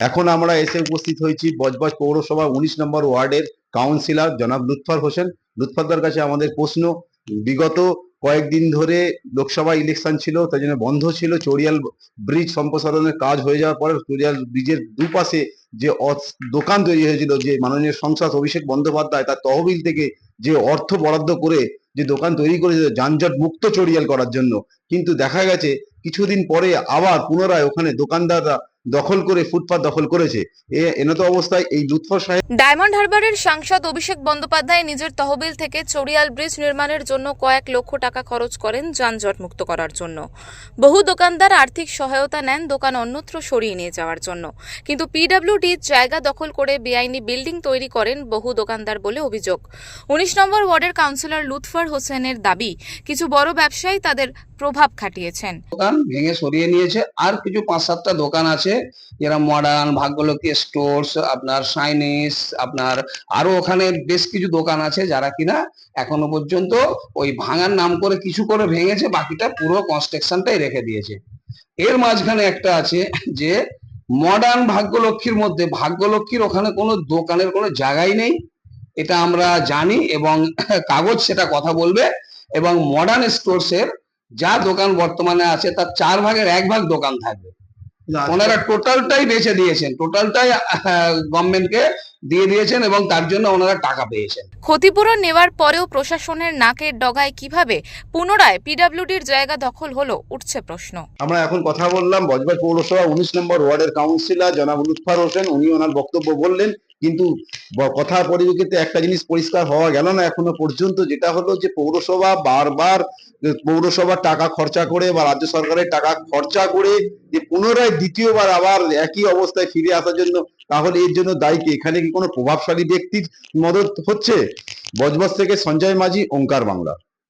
এখন আমরা এসে উপস্থিত হয়েছি বজবজ পৌরসভা উনিশ নম্বর ওয়ার্ডের কাউন্সিলর জনাব লুৎফর হোসেন। লুৎফরদার কাছে আমাদের প্রশ্ন, বিগত কয়েকদিন ধরে লোকসভা ইলেকশন ছিল তাই জন্য বন্ধ ছিল চড়িয়াল ব্রিজ সম্প্রসারণের কাজ হয়ে যাওয়ার পরে চড়িয়াল ব্রিজের দুপাশে যে দোকান তৈরি হয়েছিল, যে মাননীয় সংসদ অভিষেক বন্দ্যোপাধ্যায় তার তহবিল থেকে যে অর্থ বরাদ্দ করে যে দোকান তৈরি করেছিল, যানজট মুক্ত চড়িয়াল করার জন্য। কিন্তু দেখা গেছে, কিছুদিন পরে আবার পুনরায় ওখানে দোকানদাররা দখল করে ফুটপাত দখল করেছে। এ এনত অবস্থায় এই লুৎফর সাহেব ডায়মন্ড হারবারের সাংসদ অভিষেক বন্দ্যোপাধ্যায় নিজের তহবিল থেকে চড়িয়াল ব্রিজ নির্মাণের জন্য কয়েক লক্ষ টাকা খরচ করেন যানজট মুক্ত করার জন্য। বহু দোকানদার আর্থিক সহায়তা নেন দোকান অন্যত্র সরিয়ে নিয়ে যাওয়ার জন্য। কিন্তু পিডব্লিউডি জায়গা দখল করে বেআইনি বিল্ডিং তৈরি করেন বহু দোকানদার বলে অভিযোগ। উনিশ নম্বর ওয়ার্ডের কাউন্সিলর লুৎফর হোসেনের দাবি কিছু বড় ব্যবসায়ী তাদের প্রভাব খাটিয়েছেন। দোকান ভেঙে সরিয়ে নিয়েছে। আর কিছু পাঁচ সাতটা দোকান আছে যেরকম মডার্ন ভাগ্যলক্ষ্মী স্টোর্স আপনার সাইনিস আপনার আরও ওখানে বেশ কিছু দোকান আছে যারা কিনা এখনও পর্যন্ত ওই ভাঙার নাম করে কিছু করে ভেঙেছে, বাকিটা পুরো কনস্ট্রাকশনটাই রেখে দিয়েছে। এর মাঝখানে একটা আছে যে মডার্ন ভাগ্যলক্ষ্মীর মধ্যে, ভাগ্যলক্ষ্মীর ওখানে কোনো দোকানের কোনো জায়গাই নেই, এটা আমরা জানি এবং কাগজ সেটা কথা বলবে এবং মডার্ন স্টোরসের যা দোকান বর্তমানে আছে, তার চার ভাগের এক ভাগ দোকান থাকবে। ওনারা টোটালটাই বেছে দিয়েছেন টোটালটাই গভর্নমেন্টকে দিয়ে দিয়েছেন এবং তার জন্য ওনারা টাকা পেয়েছেন। ক্ষতিপূরণ নেওয়ার পরেও প্রশাসনের নাকের ডগায় কীভাবে পুনরায় পিডব্লিউডির জায়গা দখল হলো উঠছে প্রশ্ন। আমরা এখন কথা বললাম বজবজ পৌরসভা উনিশ নম্বর ওয়ার্ডের কাউন্সিলর জনাব লুৎফর হোসেন উনি ওনার বক্তব্য বললেন। কিন্তু কথার পরিপ্রেক্ষিতে একটা জিনিস পরিষ্কার হওয়া গেল না এখনও পর্যন্ত, যেটা হলো যে পৌরসভা বারবার পৌরসভার টাকা খরচা করে বা রাজ্য সরকারের টাকা খরচা করে যে পুনরায় দ্বিতীয়বার আবার একই অবস্থায় ফিরে আসার জন্য, তাহলে এর জন্য দায়ী কে? এখানে কি কোনো প্রভাবশালী ব্যক্তির মদত হচ্ছে বজবজ থেকে সঞ্জয় মাঝি, ওঙ্কার বাংলা